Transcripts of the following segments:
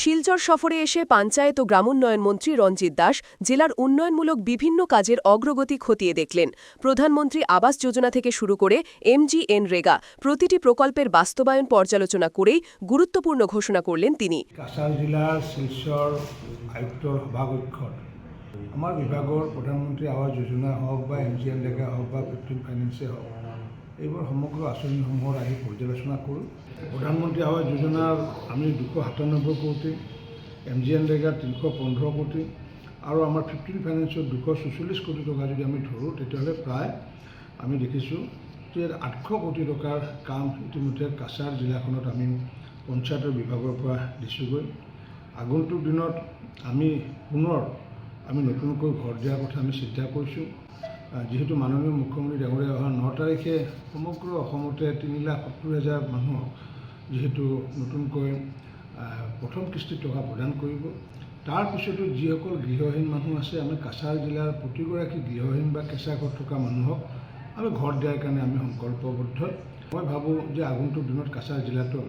শিলচর সফরে এসে পঞ্চায়েত ও গ্রামোন্নয়ন মন্ত্রী রঞ্জিত দাস জেলার উন্নয়নমূলক বিভিন্ন কাজের অগ্রগতি খতিয়ে দেখলেন। প্রধানমন্ত্রী আবাস যোজনা থেকে শুরু করে এমজিএন রেগা প্ৰতিটি প্ৰকল্পের বাস্তবায়ন পর্যালোচনা করেই গুরুত্বপূর্ণ ঘোষণা করলেন তিনি। কাছাৰ জিলাৰ প্ৰধানমন্ত্ৰী আৱাস যোজনা হওক বা এম জি এন ৰেগা হওক বা ফিফটিন ফাইনেন্সে হওক এইবোৰ সমগ্ৰ আঁচনিসমূহৰ আহি পৰ্যালোচনা কৰোঁ। প্ৰধানমন্ত্ৰী আৱাস যোজনাৰ আমি দুশ সাতানব্বৈ কোটি এম জি এন ৰেগাৰ তিনিশ পোন্ধৰ কোটি আৰু আমাৰ ফিফটিন ফাইনেন্সত দুশ ছচল্লিছ কোটি টকা যদি আমি ধৰোঁ, তেতিয়াহ'লে প্ৰায় আমি দেখিছোঁ যে আঠশ কোটি টকাৰ কাম ইতিমধ্যে কাছাৰ জিলাখনত আমি পঞ্চায়তৰ বিভাগৰ পৰা দিছোঁগৈ। আগন্তুক দিনত আমি পুনৰ আমি নতুনকৈ ঘৰ দিয়াৰ কথা আমি চিন্তা কৰিছোঁ। যিহেতু মাননীয় মুখ্যমন্ত্ৰী ডাঙৰীয়া অহা ন তাৰিখে সমগ্ৰ অসমতে তিনি লাখ সত্তৰ হাজাৰ মানুহক যিহেতু নতুনকৈ প্ৰথম কিস্তিত টকা প্ৰদান কৰিব। তাৰপিছতো যিসকল গৃহহীন মানুহ আছে, আমি কাছাৰ জিলাৰ প্ৰতিগৰাকী গৃহহীন বা কেঁচা ঘৰত থকা মানুহক আমি ঘৰ দিয়াৰ কাৰণে আমি সংকল্পবদ্ধ। মই ভাবোঁ যে আগন্তুক দিনত কাছাৰ জিলাতো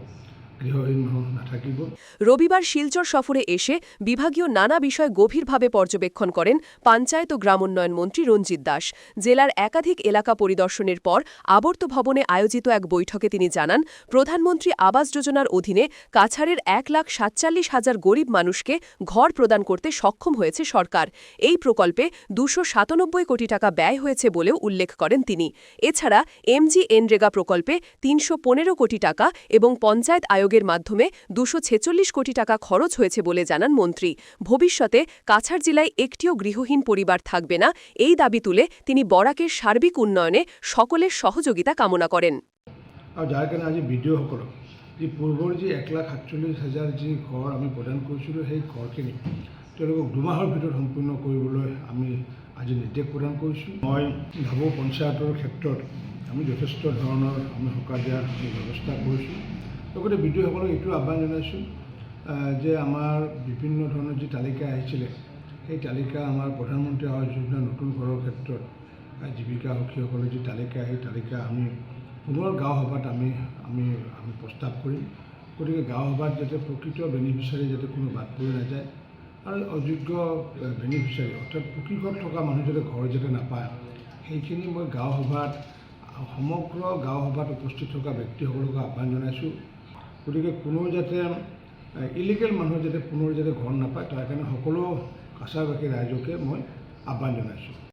রবিবার শিলচর সফরে এসে বিভাগীয় নানা বিষয় গভীরভাবে পর্যবেক্ষণ করেন পঞ্চায়েত ও গ্রামোন্নয়ন মন্ত্রী রঞ্জিত দাস। জেলার একাধিক এলাকা পরিদর্শনের পর আবর্ত ভবনে আয়োজিত এক বৈঠকে তিনি জানান, প্রধানমন্ত্রী আবাস যোজনার অধীনে কাছাড়ের এক লাখ সাতচল্লিশ হাজার গরিব মানুষকে ঘর প্রদান করতে সক্ষম হয়েছে সরকার। এই প্রকল্পে দুশো সাতানব্বই কোটি টাকা ব্যয় হয়েছে বলেও উল্লেখ করেন তিনি। এছাড়া এমজি এনরেগা প্রকল্পে তিনশো পনেরো কোটি টাকা এবং পঞ্চায়েত আয়োগের মাধ্যমে দুশো কোটি টাকা খরচ হয়েছে বলে জানান মন্ত্রী। ভবিষ্যতে কাছাড় জেলায় একটিও গৃহহীন পরিবার থাকবে না। এই দাবি তুলে তিনি বরাকের সার্বিক উন্নয়নে সকলের সহযোগিতা কামনা করেন। যি পূৰ্বৰ যি এক লাখ সাতচল্লিছ হাজাৰ যি ঘৰ আমি প্ৰদান কৰিছিলোঁ সেই ঘৰখিনি তেওঁলোকক দুমাহৰ ভিতৰত সম্পূৰ্ণ কৰিবলৈ আমি আজি নিৰ্দেশ প্ৰদান কৰিছোঁ মই ভাবোঁ পঞ্চায়তৰ ক্ষেত্ৰত আমি যথেষ্ট ধৰণৰ আমি সকাহ দিয়াৰ আমি ব্যৱস্থা লগতে বিডিঅ'সকলক এইটো আহ্বান জনাইছোঁ যে আমাৰ বিভিন্ন ধৰণৰ যি তালিকা আহিছিলে, সেই তালিকা আমাৰ প্ৰধানমন্ত্ৰী আৱাস যোজনা নতুন ঘৰৰ ক্ষেত্ৰত জীৱিকা সখীসকলৰ যি তালিকা, সেই তালিকা আমি পুনৰ গাঁও সভাত আমি আমি আমি প্ৰস্তাৱ কৰিম। গতিকে গাঁও সভাত যাতে প্ৰকৃত বেনিফিচিয়াৰী যাতে কোনো বাদ পৰি নাযায় আৰু অযোগ্য বেনিফিচিয়াৰী অৰ্থাৎ প্ৰকৃতত থকা মানুহ যাতে ঘৰ যাতে নাপায়, সেইখিনি মই গাঁও সভাত, সমগ্ৰ গাঁও সভাত উপস্থিত থকা ব্যক্তিসকলক আহ্বান জনাইছোঁ। গতিকে কোনো যাতে ইলিগেল মানুহ যাতে পুনৰ যাতে ঘৰ নাপায়, তাৰ কাৰণে সকলো কাছাৰবাসী ৰাইজকে মই আহ্বান জনাইছোঁ।